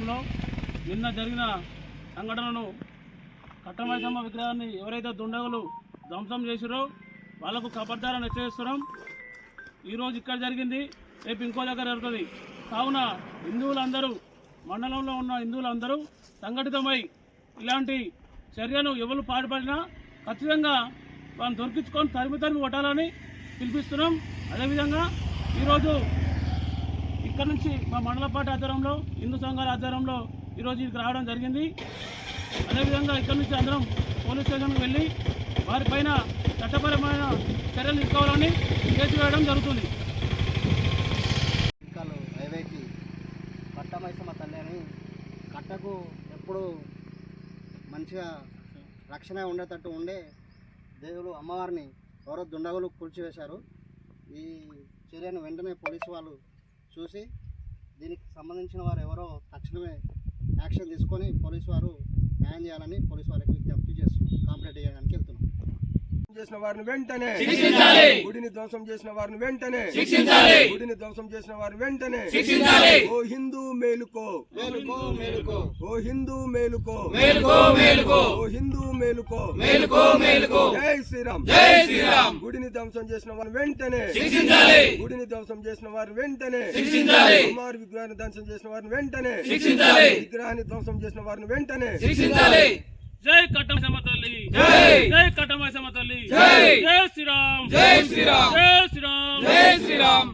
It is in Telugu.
కార్యక్రమంలో నిన్న జరిగిన సంఘటనను కట్టమైసమ్మ విగ్రహాన్ని ఎవరైతే దుండగులు ధ్వంసం చేసిరో వాళ్ళకు కబర్దారని హెచ్చరిస్తున్నాం. ఈరోజు ఇక్కడ జరిగింది రేపు ఇంకో దగ్గర జరుగుతుంది. కావున హిందువులందరూ మండలంలో ఉన్న హిందువులందరూ సంఘటితమై ఇలాంటి చర్యను ఎవరు పాటుపడినా ఖచ్చితంగా వాళ్ళని దొరికించుకొని తరిమి తరిమి కొట్టాలని పిలిపిస్తున్నాం. అదేవిధంగా ఈరోజు ఇక్కడ నుంచి మా మండల పార్టీ ఆధ్వర్యంలో హిందూ సంఘాల ఆధ్వర్యంలో ఈరోజు ఇక్కడికి రావడం జరిగింది. అదేవిధంగా ఇక్కడ నుంచి అందరం పోలీస్ స్టేషన్కి వెళ్ళి వారిపైన చట్టపరమైన చర్యలు తీసుకోవాలని కేసు వేయడం జరుగుతుంది. హైవేకి కట్టమైసమ్మ తల్లి అని కట్టకు ఎప్పుడు మంచిగా రక్షణ ఉండేటట్టు ఉండే దేవుడు అమ్మవారిని ఎవరో దుండగులు కూల్చివేశారు. ఈ చర్యను వెంటనే పోలీసు వాళ్ళు చూసి దీనికి సంబంధించిన వారు ఎవరో తక్షణమే యాక్షన్ తీసుకొని పోలీసు వారు న్యాయం చేయాలని పోలీసు వారికి విజ్ఞప్తి చేస్తున్నాం. కాంప్లైంట్ చేయడానికి చేసిన వారిని వెంటనే గుడిని ధ్వంసం చేసిన వారిని వెంటనే గుడిని ధ్వంసం చేసిన వారిని వెంటనే ఓ హిందూ మేలుకో. మేలుకో మేలుకో. ఓ హిందూ మేలుకో. మేలుకో మేలుకో. ఓ హిందూ మేలుకో. మేలుకో మేలుకో. జై శ్రీరామ్. జై శ్రీరామ్. గుడిని ధ్వంసం చేసిన వారిని వెంటనే శిక్షించాలి. గుడిని ధ్వంసం చేసిన వారిని వెంటనే శిక్షించాలి. కుమార్ విగ్రహాన్ని ధ్వంసం చేసిన వారిని వెంటనే శిక్షించాలి. విగ్రహాన్ని ధ్వంసం చేసిన వారిని వెంటనే శిక్షించాలి. జై కట్టమైసమ్మ తల్లి జై! కట్టమైసమ్మ తల్లి! జై శ్రీరామ్! జై శ్రీరామ్! జై శ్రీరామ్! జై శ్రీరామ్!